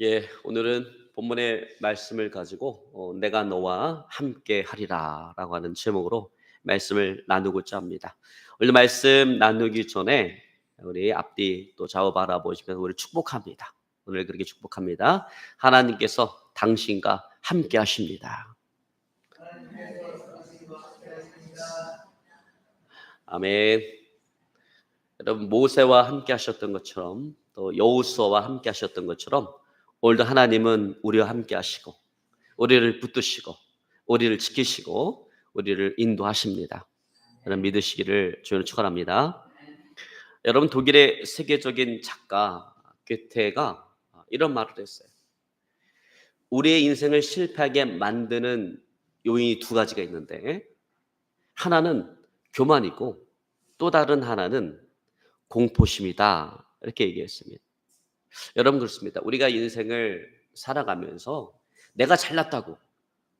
예, 오늘은 본문의 말씀을 가지고 어, 내가 너와 함께 하리라라고 하는 제목으로 말씀을 나누고자 합니다. 오늘 말씀 나누기 전에 우리 앞뒤 또 좌우 바라보시면서 우리 축복합니다. 오늘 그렇게 축복합니다. 하나님께서 당신과 함께 하십니다. 아멘. 여러분 모세와 함께 하셨던 것처럼 또 여호수아와 함께 하셨던 것처럼 오늘도 하나님은 우리와 함께 하시고 우리를 붙드시고 우리를 지키시고 우리를 인도하십니다. 여러분 믿으시기를 주님을 축원합니다. 여러분 독일의 세계적인 작가 괴테가 이런 말을 했어요. 우리의 인생을 실패하게 만드는 요인이 두 가지가 있는데 하나는 교만이고 또 다른 하나는 공포심이다. 이렇게 얘기했습니다. 여러분 그렇습니다. 우리가 인생을 살아가면서 내가 잘났다고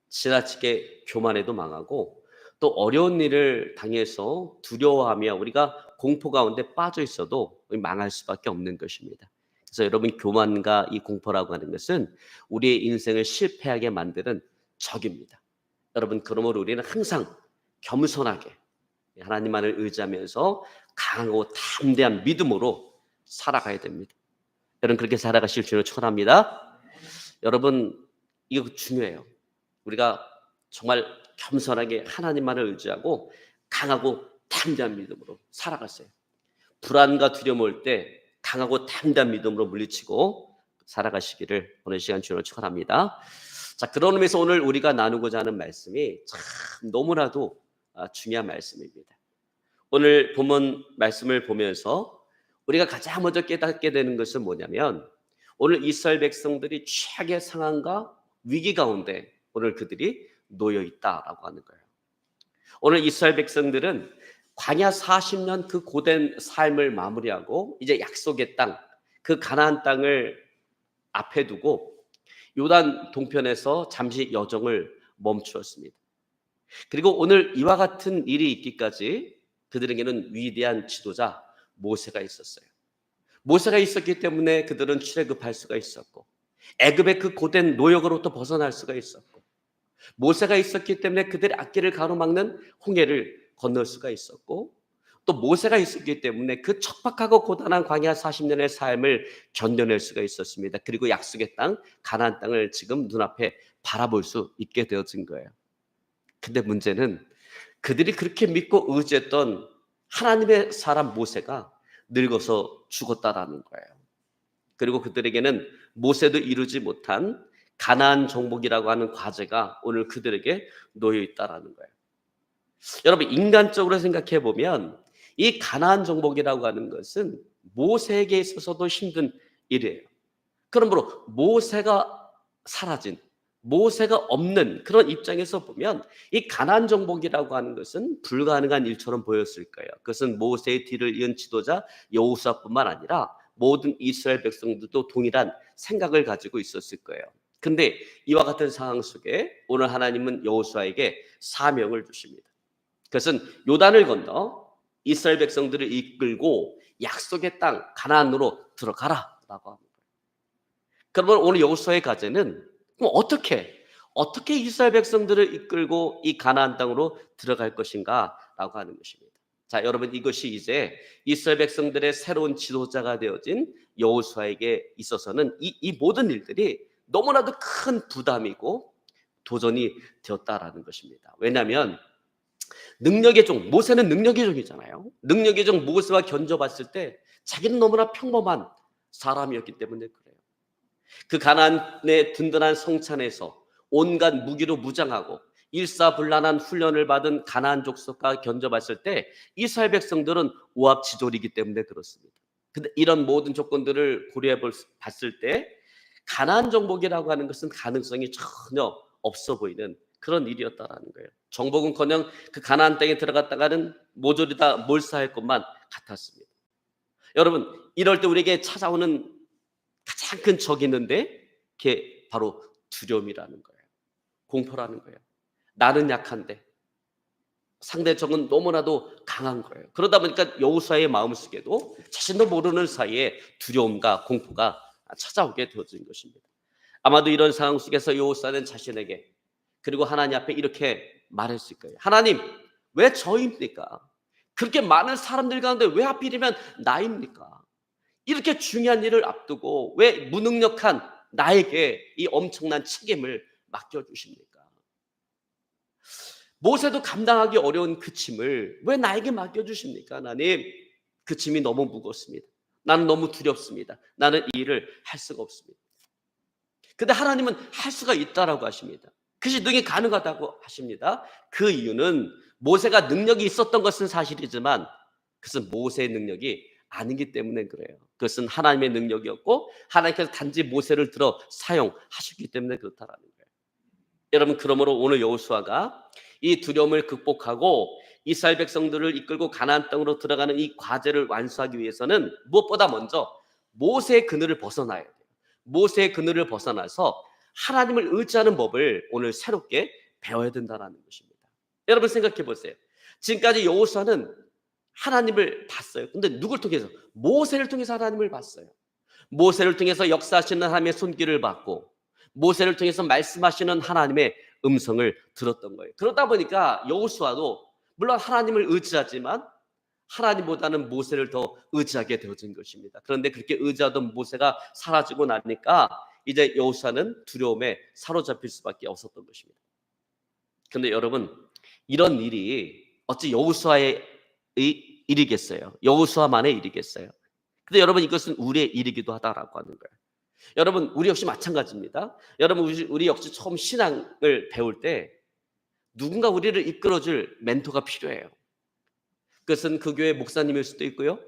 지나치게 교만해도 망하고 또 어려운 일을 당해서 두려워하며 우리가 공포 가운데 빠져 있어도 망할 수밖에 없는 것입니다. 그래서 여러분 교만과 이 공포라고 하는 것은 우리의 인생을 실패하게 만드는 적입니다. 여러분 그러므로 우리는 항상 겸손하게 하나님만을 의지하면서 강하고 담대한 믿음으로 살아가야 됩니다. 여러분 그렇게 살아가실 줄을 축원합니다. 여러분 이거 중요해요. 우리가 정말 겸손하게 하나님만을 의지하고 강하고 담대한 믿음으로 살아갔어요. 불안과 두려움 올 때 강하고 담대한 믿음으로 물리치고 살아가시기를 오늘 시간 주로 축원합니다. 자, 그런 의미에서 오늘 우리가 나누고자 하는 말씀이 참 너무나도 아, 중요한 말씀입니다. 오늘 본문 말씀을 보면서 우리가 가장 먼저 깨닫게 되는 것은 뭐냐면 오늘 이스라엘 백성들이 최악의 상황과 위기 가운데 오늘 그들이 놓여 있다라고 하는 거예요. 오늘 이스라엘 백성들은 광야 40년 그 고된 삶을 마무리하고 이제 약속의 땅, 그 가나안 땅을 앞에 두고 요단 동편에서 잠시 여정을 멈추었습니다. 그리고 오늘 이와 같은 일이 있기까지 그들에게는 위대한 지도자 모세가 있었어요. 모세가 있었기 때문에 그들은 출애굽할 수가 있었고 애굽의 그 고된 노역으로부터 벗어날 수가 있었고 모세가 있었기 때문에 그들의 악기를 가로막는 홍해를 건널 수가 있었고 또 모세가 있었기 때문에 그 척박하고 고단한 광야 40년의 삶을 견뎌낼 수가 있었습니다. 그리고 약속의 땅 가나안 땅을 지금 눈앞에 바라볼 수 있게 되어진 거예요. 근데 문제는 그들이 그렇게 믿고 의지했던 하나님의 사람 모세가 늙어서 죽었다라는 거예요. 그리고 그들에게는 모세도 이루지 못한 가나안 정복이라고 하는 과제가 오늘 그들에게 놓여 있다라는 거예요. 여러분 인간적으로 생각해 보면 이 가나안 정복이라고 하는 것은 모세에게 있어서도 힘든 일이에요. 그러므로 모세가 사라진 모세가 없는 그런 입장에서 보면 이 가난 정복이라고 하는 것은 불가능한 일처럼 보였을 거예요. 그것은 모세의 뒤를 이은 지도자 여호수아뿐만 아니라 모든 이스라엘 백성들도 동일한 생각을 가지고 있었을 거예요. 근데 이와 같은 상황 속에 오늘 하나님은 여호수아에게 사명을 주십니다. 그것은 요단을 건너 이스라엘 백성들을 이끌고 약속의 땅 가나안으로 들어가라라고 합니다. 그러면 오늘 여호수아의 과제는 그럼 어떻게 어떻게 이스라엘 백성들을 이끌고 이 가나안 땅으로 들어갈 것인가라고 하는 것입니다. 자, 여러분 이것이 이제 이스라엘 백성들의 새로운 지도자가 되어진 여호수아에게 있어서는 이, 이 모든 일들이 너무나도 큰 부담이고 도전이 되었다라는 것입니다. 왜냐하면 능력의 종 모세는 능력의 종이잖아요. 능력의 종 모세와 견져봤을 때 자기는 너무나 평범한 사람이었기 때문에 그래요. 그 가난의 든든한 성찬에서 온갖 무기로 무장하고 일사불란한 훈련을 받은 가나안 족속과 견져봤을 때 이스라엘 백성들은 오합지졸이기 때문에 그렇습니다. 근데 이런 모든 조건들을 고려해 봤을 때 가나안 정복이라고 하는 것은 가능성이 전혀 없어 보이는 그런 일이었다라는 거예요. 정복은커녕 그 가나안 땅에 들어갔다가는 모조리 다 몰사할 것만 같았습니다. 여러분 이럴 때 우리에게 찾아오는 가장 큰 적이 있는데 그게 바로 두려움이라는 거예요. 공포라는 거예요. 나는 약한데 상대 적은 너무나도 강한 거예요. 그러다 보니까 여우수아의 마음속에도 자신도 모르는 사이에 두려움과 공포가 찾아오게 되어진 것입니다. 아마도 이런 상황 속에서 여호수아는 자신에게 그리고 하나님 앞에 이렇게 말했을 거예요. 하나님, 왜 저입니까? 그렇게 많은 사람들 가운데 왜 하필이면 나입니까? 이렇게 중요한 일을 앞두고 왜 무능력한 나에게 이 엄청난 책임을 맡겨주십니까? 모세도 감당하기 어려운 그 짐을 왜 나에게 맡겨주십니까? 하나님, 그 짐이 너무 무겁습니다. 나는 너무 두렵습니다. 나는 이 일을 할 수가 없습니다. 근데 하나님은 할 수가 있다라고 하십니다. 그것이 능히 가능하다고 하십니다. 그 이유는 모세가 능력이 있었던 것은 사실이지만 그것은 모세의 능력이 아니기 때문에 그래요. 그것은 하나님의 능력이었고 하나님께서 단지 모세를 들어 사용하셨기 때문에 그렇다라는 거예요. 여러분 그러므로 오늘 여호수아가 이 두려움을 극복하고 이스라엘 백성들을 이끌고 가나안 땅으로 들어가는 이 과제를 완수하기 위해서는 무엇보다 먼저 모세의 그늘을 벗어나야 돼요. 모세의 그늘을 벗어나서 하나님을 의지하는 법을 오늘 새롭게 배워야 된다는 것입니다. 여러분 생각해 보세요. 지금까지 여호수아는 하나님을 봤어요. 근데 누굴 통해서? 모세를 통해서 하나님을 봤어요. 모세를 통해서 역사하시는 하나님의 손길을 받고 모세를 통해서 말씀하시는 하나님의 음성을 들었던 거예요. 그러다 보니까 여호수아도 물론 하나님을 의지하지만 하나님보다는 모세를 더 의지하게 되어진 것입니다. 그런데 그렇게 의지하던 모세가 사라지고 나니까 이제 여호수아는 두려움에 사로잡힐 수밖에 없었던 것입니다. 그런데 여러분 이런 일이 어찌 여호수아의 일이겠어요? 여호수아만의 일이겠어요? 근데 여러분 이것은 우리의 일이기도 하다라고 하는 거예요. 여러분 우리 역시 마찬가지입니다. 여러분 우리, 역시 처음 신앙을 배울 때 누군가 우리를 이끌어줄 멘토가 필요해요. 그것은 그 교회 목사님일 수도 있고요.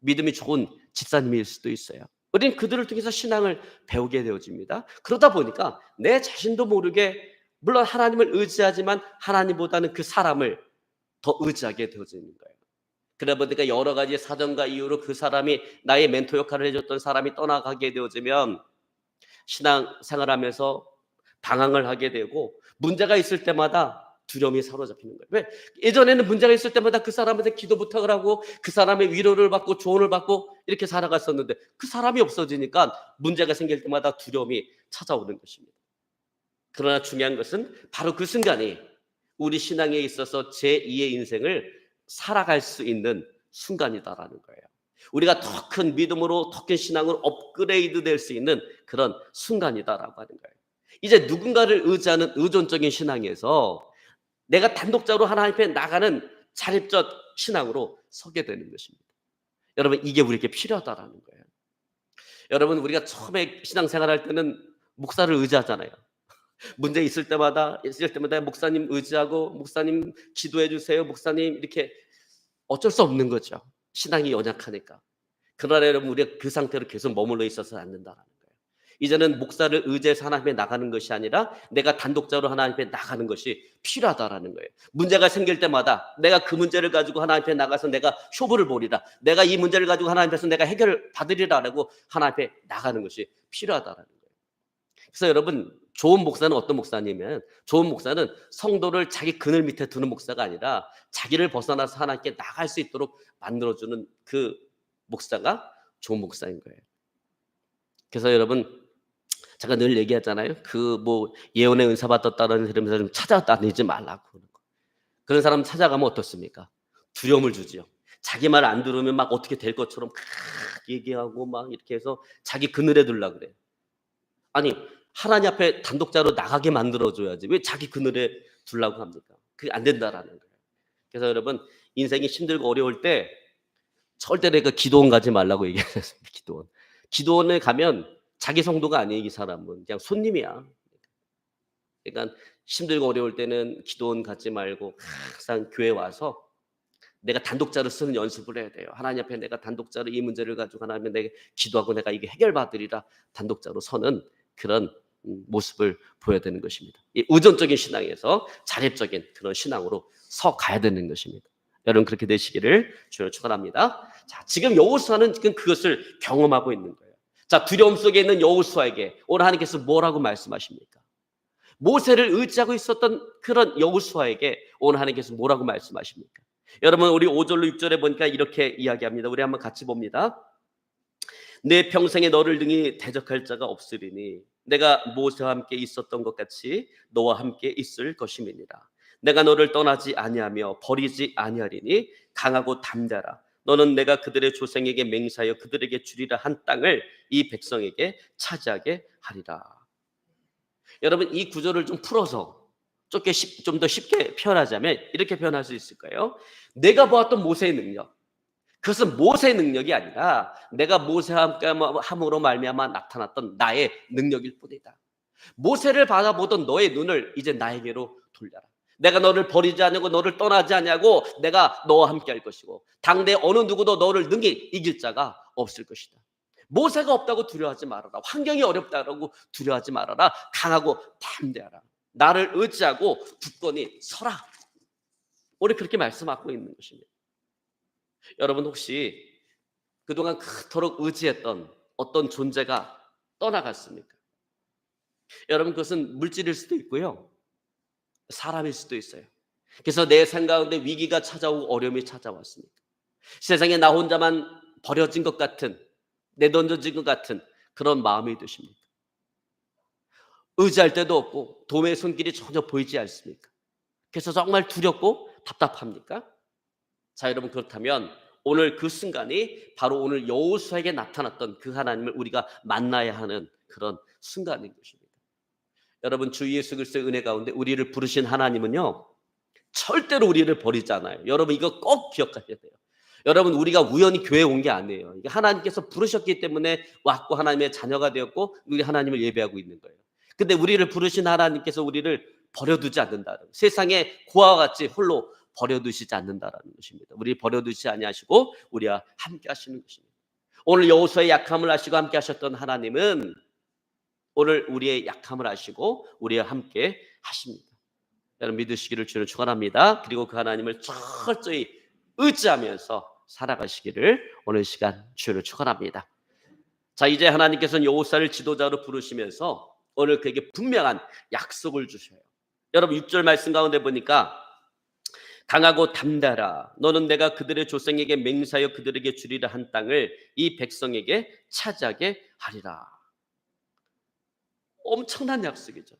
믿음이 좋은 집사님일 수도 있어요. 우리는 그들을 통해서 신앙을 배우게 되어집니다. 그러다 보니까 내 자신도 모르게 물론 하나님을 의지하지만 하나님보다는 그 사람을 더 의지하게 되어지는 거예요. 그러다 보니까 여러 가지 사정과 이유로 그 사람이 나의 멘토 역할을 해줬던 사람이 떠나가게 되어지면 신앙 생활하면서 방황을 하게 되고 문제가 있을 때마다 두려움이 사로잡히는 거예요. 왜? 예전에는 문제가 있을 때마다 그 사람한테 기도 부탁을 하고 그 사람의 위로를 받고 조언을 받고 이렇게 살아갔었는데 그 사람이 없어지니까 문제가 생길 때마다 두려움이 찾아오는 것입니다. 그러나 중요한 것은 바로 그 순간이 우리 신앙에 있어서 제2의 인생을 살아갈 수 있는 순간이다라는 거예요. 우리가 더 큰 믿음으로 더 큰 신앙으로 업그레이드 될 수 있는 그런 순간이다라고 하는 거예요. 이제 누군가를 의지하는 의존적인 신앙에서 내가 단독적으로 하나님 앞에 나가는 자립적 신앙으로 서게 되는 것입니다. 여러분 이게 우리에게 필요하다라는 거예요. 여러분 우리가 처음에 신앙생활할 때는 목사를 의지하잖아요. 문제 있을 때마다 있을 때마다 목사님 의지하고 목사님 기도해 주세요. 목사님 이렇게 어쩔 수 없는 거죠. 신앙이 연약하니까. 그러나 여러분 우리가 그 상태로 계속 머물러 있어서 안 된다는 거예요. 이제는 목사를 의지해서 하나님 앞에 나가는 것이 아니라 내가 단독적으로 하나님 앞에 나가는 것이 필요하다라는 거예요. 문제가 생길 때마다 내가 그 문제를 가지고 하나님 앞에 나가서 내가 쇼부를 보리라. 내가 이 문제를 가지고 하나님 앞에서 내가 해결을 받으리라라고 하나님 앞에 나가는 것이 필요하다라는 거예요. 그래서 여러분 좋은 목사는 어떤 목사냐면 좋은 목사는 성도를 자기 그늘 밑에 두는 목사가 아니라 자기를 벗어나서 하나님께 나갈 수 있도록 만들어주는 그 목사가 좋은 목사인 거예요. 그래서 여러분 제가 늘 얘기하잖아요. 그 뭐 예언의 은사 받았다는 사람들 좀 찾아다니지 말라고 그런 사람 찾아가면 어떻습니까? 두려움을 주지요. 자기 말 안 들으면 막 어떻게 될 것처럼 막 얘기하고 막 이렇게 해서 자기 그늘에 둘라 그래요. 아니 하나님 앞에 단독자로 나가게 만들어줘야지 왜 자기 그늘에 둘라고 합니까? 그게 안 된다라는 거예요. 그래서 여러분 인생이 힘들고 어려울 때 절대 내가 기도원 가지 말라고 얘기했습니다. 기도원. 기도원에 가면 자기 성도가 아니에요. 이 사람은 그냥 손님이야. 그러니까 힘들고 어려울 때는 기도원 갖지 말고 항상 교회 와서 내가 단독자를 쓰는 연습을 해야 돼요. 하나님 앞에 내가 단독자로 이 문제를 가지고 하나님 내게 기도하고 내가 이게 해결받으리라 단독자로 서는 그런 모습을 보여야 되는 것입니다. 이 의존적인 신앙에서 자립적인 그런 신앙으로 서 가야 되는 것입니다. 여러분 그렇게 되시기를 주여 축원합니다. 자, 지금 여호수아는 지금 그것을 경험하고 있는 거예요. 자, 두려움 속에 있는 여호수아에게 오늘 하나님께서 뭐라고 말씀하십니까? 모세를 의지하고 있었던 그런 여호수아에게 오늘 하나님께서 뭐라고 말씀하십니까? 여러분 우리 5절로 6절에 보니까 이렇게 이야기합니다. 우리 한번 같이 봅니다. 내 평생에 너를 등이 대적할 자가 없으리니 내가 모세와 함께 있었던 것 같이 너와 함께 있을 것임이니라. 내가 너를 떠나지 아니하며 버리지 아니하리니 강하고 담대라. 너는 내가 그들의 조상에게 맹세하여 그들에게 주리라 한 땅을 이 백성에게 차지하게 하리라. 여러분 이 구절을 좀 풀어서 좀더 쉽게 표현하자면 이렇게 표현할 수 있을까요? 내가 보았던 모세의 능력 그것은 모세의 능력이 아니라 내가 모세와 함께 함으로 말미암아 나타났던 나의 능력일 뿐이다. 모세를 바라보던 너의 눈을 이제 나에게로 돌려라. 내가 너를 버리지 않고 너를 떠나지 않냐고 내가 너와 함께 할 것이고 당대 어느 누구도 너를 능히 이길 자가 없을 것이다. 모세가 없다고 두려워하지 말아라. 환경이 어렵다고 두려워하지 말아라. 강하고 담대하라. 나를 의지하고 굳건히 서라. 우리 그렇게 말씀하고 있는 것입니다. 여러분 혹시 그동안 그토록 의지했던 어떤 존재가 떠나갔습니까? 여러분 그것은 물질일 수도 있고요. 사람일 수도 있어요. 그래서 내 생각 가운데 위기가 찾아오고 어려움이 찾아왔습니다. 세상에 나 혼자만 버려진 것 같은 내던져진 것 같은 그런 마음이 드십니까? 의지할 데도 없고 도움의 손길이 전혀 보이지 않습니까? 그래서 정말 두렵고 답답합니까? 자, 여러분 그렇다면 오늘 그 순간이 바로 오늘 여호수아에게 나타났던 그 하나님을 우리가 만나야 하는 그런 순간인 것입니다. 여러분 주 예수 그리스도의 은혜 가운데 우리를 부르신 하나님은요. 절대로 우리를 버리잖아요. 여러분 이거 꼭 기억하셔야 돼요. 여러분 우리가 우연히 교회에 온 게 아니에요. 하나님께서 부르셨기 때문에 왔고 하나님의 자녀가 되었고 우리 하나님을 예배하고 있는 거예요. 근데 우리를 부르신 하나님께서 우리를 버려두지 않는다. 세상에 고아와 같이 홀로 버려두시지 않는다라는 것입니다. 우리 버려두지 아니하시고 우리와 함께 하시는 것입니다. 오늘 여호수아의 약함을 아시고 함께 하셨던 하나님은 오늘 우리의 약함을 아시고 우리와 함께 하십니다. 여러분 믿으시기를 주는 축원합니다. 그리고 그 하나님을 철저히 의지하면서 살아가시기를 오늘 시간 주를 축원합니다. 자 이제 하나님께서는 여호사를 지도자로 부르시면서 오늘 그에게 분명한 약속을 주셔요. 여러분 6절 말씀 가운데 보니까 강하고 담대라 너는 내가 그들의 조상에게 맹사하여 그들에게 주리라 한 땅을 이 백성에게 차지하게 하리라. 엄청난 약속이죠.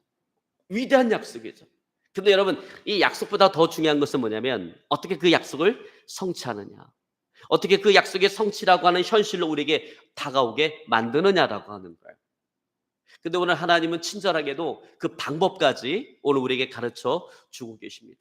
위대한 약속이죠. 근데 여러분 이 약속보다 더 중요한 것은 뭐냐면 어떻게 그 약속을 성취하느냐. 어떻게 그 약속의 성취라고 하는 현실로 우리에게 다가오게 만드느냐라고 하는 거예요. 근데 오늘 하나님은 친절하게도 그 방법까지 오늘 우리에게 가르쳐 주고 계십니다.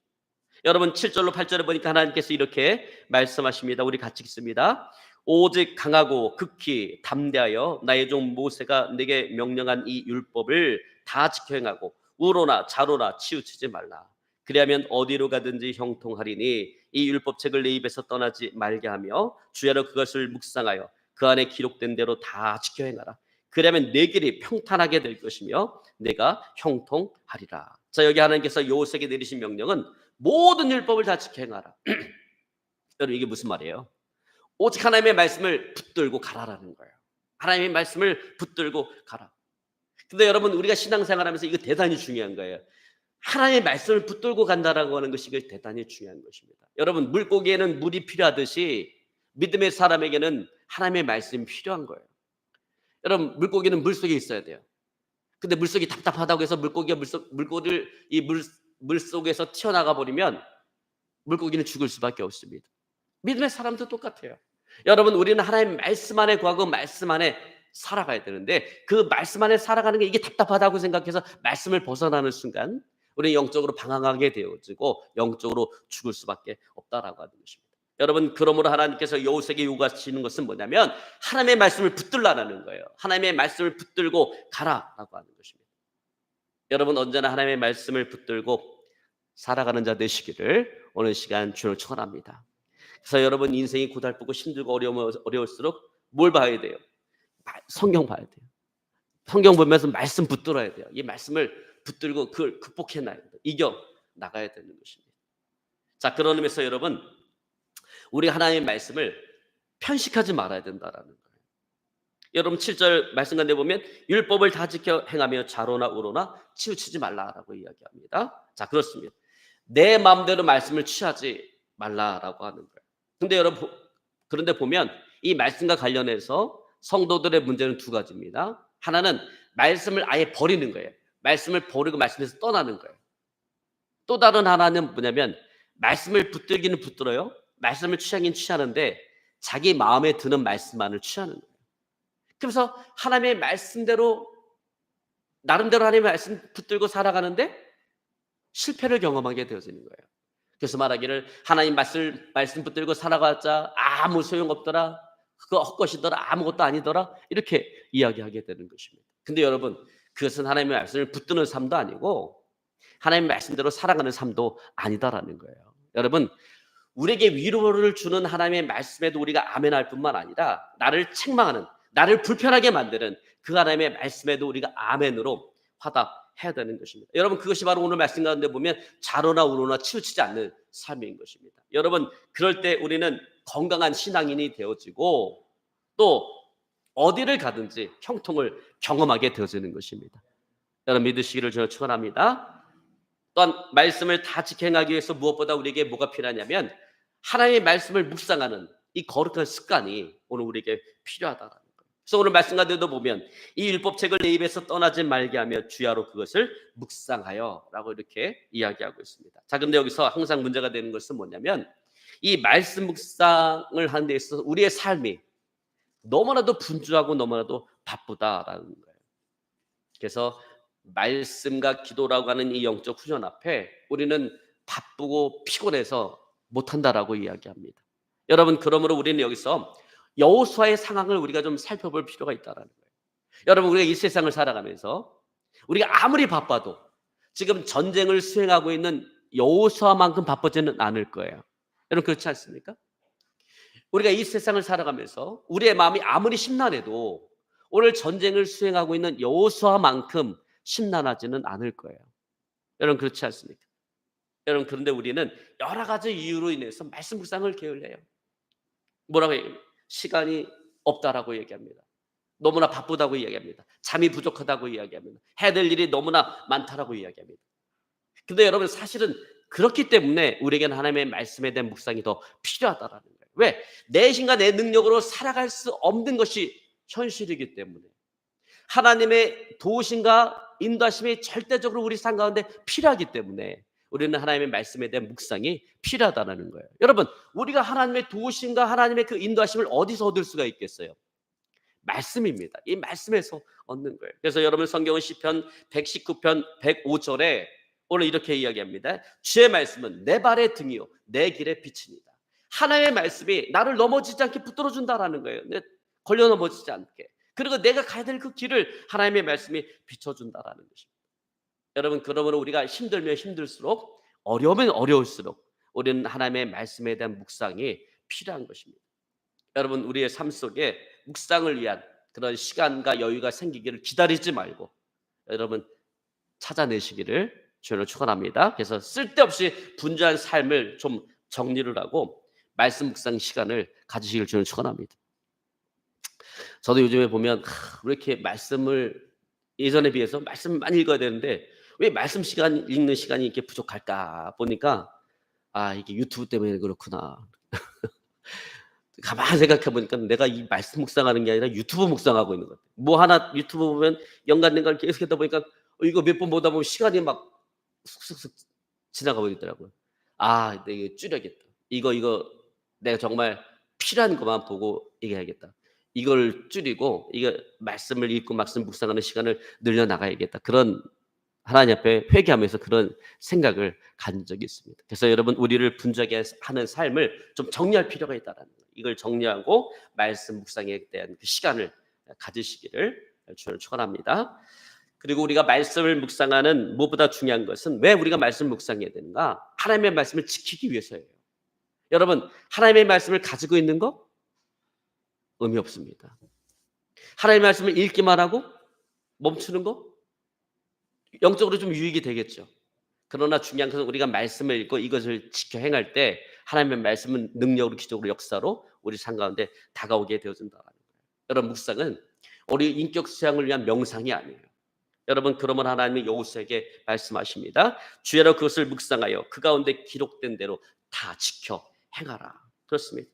여러분 7절로 8절에 보니까 하나님께서 이렇게 말씀하십니다. 우리 같이 읽습니다. 오직 강하고 극히 담대하여 나의 종 모세가 내게 명령한 이 율법을 다 지켜 행하고 우로나 자로나 치우치지 말라. 그리하면 어디로 가든지 형통하리니 이 율법책을 내 입에서 떠나지 말게 하며 주야로 그것을 묵상하여 그 안에 기록된 대로 다 지켜 행하라. 그러면 내 길이 평탄하게 될 것이며 내가 형통하리라. 자 여기 하나님께서 요셉에게 내리신 명령은 모든 율법을 다 지켜 행하라. 여러분 이게 무슨 말이에요? 오직 하나님의 말씀을 붙들고 가라라는 거예요. 하나님의 말씀을 붙들고 가라. 근데 여러분 우리가 신앙생활하면서 이거 대단히 중요한 거예요. 하나님의 말씀을 붙들고 간다라고 하는 것이 대단히 중요한 것입니다. 여러분 물고기에는 물이 필요하듯이 믿음의 사람에게는 하나님의 말씀이 필요한 거예요. 여러분 물고기는 물 속에 있어야 돼요. 근데 물속이 답답하다고 해서 물고기가 물속 물고기를 이 물 물 속에서 튀어나가 버리면 물고기는 죽을 수밖에 없습니다. 믿음의 사람도 똑같아요. 여러분 우리는 하나님 말씀 안에 구하고 말씀 안에 살아가야 되는데 그 말씀 안에 살아가는 게 이게 답답하다고 생각해서 말씀을 벗어나는 순간 우리 영적으로 방황하게 되어지고 영적으로 죽을 수밖에 없다라고 하는 것입니다. 여러분 그러므로 하나님께서 여호세에게 요구하시는 것은 뭐냐면 하나님의 말씀을 붙들라는 거예요. 하나님의 말씀을 붙들고 가라라고 하는 것입니다. 여러분 언제나 하나님의 말씀을 붙들고 살아가는 자 되시기를 오늘 시간 주를 축원합니다. 그래서 여러분 인생이 고달프고 힘들고 어려워, 어려울수록 뭘 봐야 돼요? 성경 봐야 돼요. 성경 보면서 말씀 붙들어야 돼요. 이 말씀을 붙들고 그걸 극복해 나야 돼요. 이겨 나가야 되는 것입니다. 자, 그런 의미에서 여러분 우리 하나님의 말씀을 편식하지 말아야 된다라는 거예요. 여러분 7절 말씀 가운데 보면 율법을 다 지켜 행하며 자로나 우로나 치우치지 말라라고 이야기합니다. 자, 그렇습니다. 내 마음대로 말씀을 취하지 말라라고 하는 거예요. 근데 여러분 그런데 보면 이 말씀과 관련해서 성도들의 문제는 두 가지입니다. 하나는 말씀을 아예 버리는 거예요. 말씀을 버리고 말씀에서 떠나는 거예요. 또 다른 하나는 뭐냐면 말씀을 붙들기는 붙들어요. 말씀을 취하긴 취하는데 자기 마음에 드는 말씀만을 취하는 거예요. 그래서 하나님의 말씀대로 나름대로 하나님의 말씀 붙들고 살아가는데 실패를 경험하게 되어지는 거예요. 그래서 말하기를 하나님 말씀 말씀 붙들고 살아가자 아무 소용 없더라. 그거 헛것이더라. 아무것도 아니더라. 이렇게 이야기하게 되는 것입니다. 근데 여러분 그것은 하나님의 말씀을 붙드는 삶도 아니고 하나님의 말씀대로 살아가는 삶도 아니다라는 거예요. 여러분 우리에게 위로를 주는 하나님의 말씀에도 우리가 아멘할 뿐만 아니라 나를 책망하는 나를 불편하게 만드는 그 하나님의 말씀에도 우리가 아멘으로 화답 해야 되는 것입니다. 여러분 그것이 바로 오늘 말씀 가운데 보면 자로나 우로나 치우치지 않는 삶인 것입니다. 여러분 그럴 때 우리는 건강한 신앙인이 되어지고 또 어디를 가든지 형통을 경험하게 되어지는 것입니다. 여러분 믿으시기를 저는 축원합니다. 또한 말씀을 다 지켜행하기 위해서 무엇보다 우리에게 뭐가 필요하냐면 하나님의 말씀을 묵상하는 이 거룩한 습관이 오늘 우리에게 거예요. 그래서 오늘 말씀 가운데도 보면 이 율법책을 내 입에서 떠나지 말게 하며 주야로 그것을 묵상하여 라고 이렇게 이야기하고 있습니다. 자, 근데 여기서 항상 문제가 되는 것은 뭐냐면 이 말씀 묵상을 하는 데 있어서 우리의 삶이 너무나도 분주하고 너무나도 바쁘다라는 거예요. 그래서 말씀과 기도라고 하는 이 영적 훈련 앞에 우리는 바쁘고 피곤해서 못한다라고 이야기합니다. 여러분 그러므로 우리는 여기서 여호수아의 상황을 우리가 좀 살펴볼 필요가 있다라는 거예요. 여러분 우리가 이 세상을 살아가면서 우리가 아무리 바빠도 지금 전쟁을 수행하고 있는 여호수아만큼 바쁘지는 않을 거예요. 여러분 그렇지 않습니까? 우리가 이 세상을 살아가면서 우리의 마음이 아무리 심란해도 오늘 전쟁을 수행하고 있는 여호수아만큼 심란하지는 않을 거예요. 여러분 그렇지 않습니까? 여러분 그런데 우리는 여러 가지 이유로 인해서 말씀 묵상을 게을러요. 뭐라고 해요? 시간이 없다라고 얘기합니다. 너무나 바쁘다고 이야기합니다. 잠이 부족하다고 이야기합니다. 해야 될 일이 너무나 많다라고 이야기합니다. 근데 여러분 사실은 그렇기 때문에 우리에게는 하나님의 말씀에 대한 묵상이 더 필요하다라는 거예요. 왜? 내 힘과 내 능력으로 살아갈 수 없는 것이 현실이기 때문에 하나님의 도우심과 인도하심이 절대적으로 우리 삶 가운데 필요하기 때문에 우리는 하나님의 말씀에 대한 묵상이 필요하다는 거예요. 여러분, 우리가 하나님의 도우심과 하나님의 그 인도하심을 어디서 얻을 수가 있겠어요? 말씀입니다. 이 말씀에서 얻는 거예요. 그래서 여러분 성경은 시편 119편 105절에 오늘 이렇게 이야기합니다. 주의 말씀은 내 발의 등이요 내 길의 빛입니다. 하나님의 말씀이 나를 넘어지지 않게 붙들어 준다라는 거예요. 내 걸려 넘어지지 않게. 그리고 내가 가야 될 그 길을 하나님의 말씀이 비춰 준다라는 것입니다. 여러분 그러므로 우리가 힘들면 힘들수록 어려우면 어려울수록 우리는 하나님의 말씀에 대한 묵상이 필요한 것입니다. 여러분 우리의 삶 속에 묵상을 위한 그런 시간과 여유가 생기기를 기다리지 말고 여러분 찾아내시기를 주를 축원합니다. 그래서 쓸데없이 분주한 삶을 좀 정리를 하고 말씀 묵상 시간을 가지시길 주는 축원합니다. 저도 요즘에 보면 하, 왜 이렇게 말씀을 예전에 비해서 말씀 많이 읽어야 되는데 왜 말씀 시간 읽는 시간이 이렇게 부족할까 보니까 아 이게 유튜브 때문에 그렇구나. 가만 생각해 보니까 내가 이 말씀 묵상하는 게 아니라 유튜브 묵상하고 있는 것 같아. 뭐 하나 유튜브 보면 연관된 걸 계속 하다 보니까 어, 이거 몇 번 보다 보면 시간이 막 쑥쑥쑥 지나가 버리더라고요. 아, 내가 줄여야겠다. 이거 이거 내가 정말 필요한 것만 보고 얘기해야겠다. 이걸 줄이고 이거 말씀을 읽고 말씀 묵상하는 시간을 늘려 나가야겠다. 그런 하나님 앞에 회개하면서 그런 생각을 가진 적이 있습니다. 그래서 여러분 우리를 분주하게 하는 삶을 좀 정리할 필요가 있다라는 거예요. 이걸 정리하고 말씀 묵상에 대한 그 시간을 가지시기를 주를 축원합니다. 그리고 우리가 말씀을 묵상하는 무엇보다 중요한 것은 왜 우리가 말씀 묵상해야 되는가? 하나님의 말씀을 지키기 위해서예요. 여러분 하나님의 말씀을 가지고 있는 거 의미 없습니다. 하나님의 말씀을 읽기만 하고 멈추는 거 영적으로 좀 유익이 되겠죠. 그러나 중요한 것은 우리가 말씀을 읽고 이것을 지켜 행할 때 하나님의 말씀은 능력으로 기적으로 역사로 우리 삶 가운데 다가오게 되어진다는 거예요. 여러분 묵상은 우리 인격 수양을 위한 명상이 아니에요. 여러분 그러면 하나님이 여호수에게 말씀하십니다. 주야로 그것을 묵상하여 그 가운데 기록된 대로 다 지켜 행하라. 그렇습니다.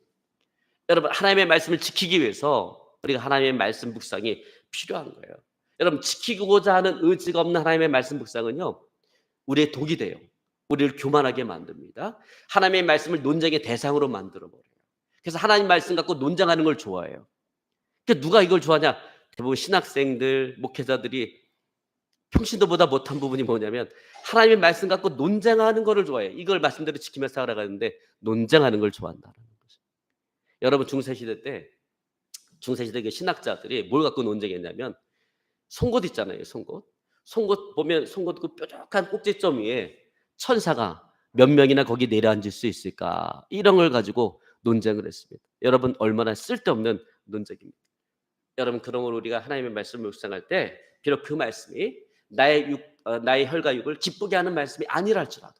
여러분 하나님의 말씀을 지키기 위해서 우리가 하나님의 말씀 묵상이 필요한 거예요. 여러분 지키고자 하는 의지가 없는 하나님의 말씀 묵상은요. 우리의 독이 돼요. 우리를 교만하게 만듭니다. 하나님의 말씀을 논쟁의 대상으로 만들어 버려요. 그래서 하나님 말씀 갖고 논쟁하는 걸 좋아해요. 그 누가 이걸 좋아하냐? 대부분 신학생들, 목회자들이 평신도보다 못한 부분이 뭐냐면 하나님의 말씀 갖고 논쟁하는 거를 좋아해요. 이걸 말씀대로 지키면서 살아가는데 논쟁하는 걸 좋아한다는 거죠. 여러분 중세 시대 때 중세 시대 그 신학자들이 뭘 갖고 논쟁했냐면 송곳 있잖아요. 송곳. 송곳 보면 송곳 그 뾰족한 꼭지점 위에 천사가 몇 명이나 거기 내려앉을 수 있을까? 이런 걸 가지고 논쟁을 했습니다. 여러분 얼마나 쓸데없는 논쟁입니다. 여러분 그런 걸 우리가 하나님의 말씀을 묵상할 때 비록 그 말씀이 나의 육, 어, 나의 혈과 육을 기쁘게 하는 말씀이 아니라 할지라도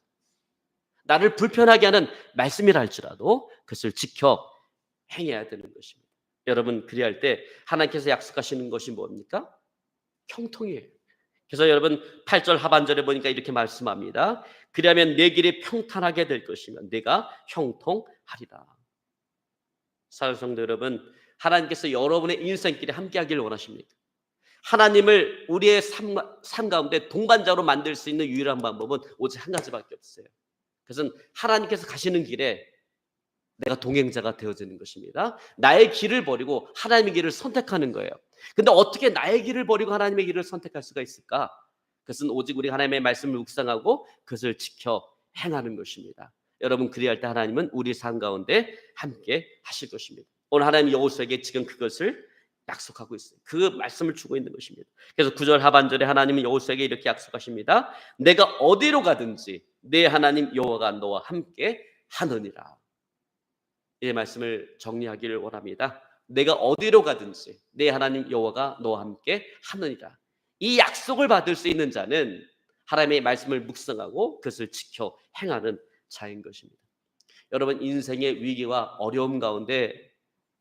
나를 불편하게 하는 말씀이라 할지라도 그것을 지켜 행해야 되는 것입니다. 여러분 그리할 때 하나님께서 약속하시는 것이 뭡니까? 형통이에요. 그래서 여러분 8절 하반절에 보니까 이렇게 말씀합니다. 그리하면 내 길이 평탄하게 될 것이면 내가 형통하리라. 사랑 성도 여러분, 하나님께서 여러분의 인생길에 함께하기를 원하십니다. 하나님을 우리의 삶, 삶 가운데 동반자로 만들 수 있는 유일한 방법은 오직 한 가지밖에 없어요. 그것은 하나님께서 가시는 길에 내가 동행자가 되어지는 것입니다. 나의 길을 버리고 하나님의 길을 선택하는 거예요. 근데 어떻게 나의 길을 버리고 하나님의 길을 선택할 수가 있을까? 그것은 오직 우리 하나님의 말씀을 묵상하고 그것을 지켜 행하는 것입니다. 여러분 그리할 때 하나님은 우리 삶 가운데 함께 하실 것입니다. 오늘 하나님 여호수에게 지금 그것을 약속하고 있어요. 그 말씀을 주고 있는 것입니다. 그래서 9절 하반절에 하나님은 여호수에게 이렇게 약속하십니다. 내가 어디로 가든지 내 하나님 여호와가 너와 함께 하느니라. 이 말씀을 정리하기를 원합니다. 내가 어디로 가든지 내 하나님 여호와가 너와 함께 하느니라. 이 약속을 받을 수 있는 자는 하나님의 말씀을 묵상하고 그것을 지켜 행하는 자인 것입니다. 여러분 인생의 위기와 어려움 가운데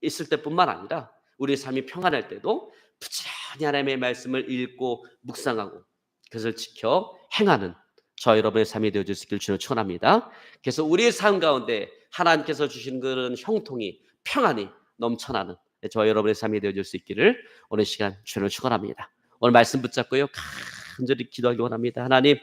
있을 때뿐만 아니라 우리 삶이 평안할 때도 부지런히 하나님의 말씀을 읽고 묵상하고 그것을 지켜 행하는 저 여러분의 삶이 되어질 수 있기를 주로 축원합니다. 그래서 우리의 삶 가운데 하나님께서 주신 그런 형통이 평안이 넘쳐나는 저 여러분의 삶이 되어질 수 있기를 오늘 시간 주로 축원합니다. 오늘 말씀 붙잡고요 간절히 기도하기 원합니다. 하나님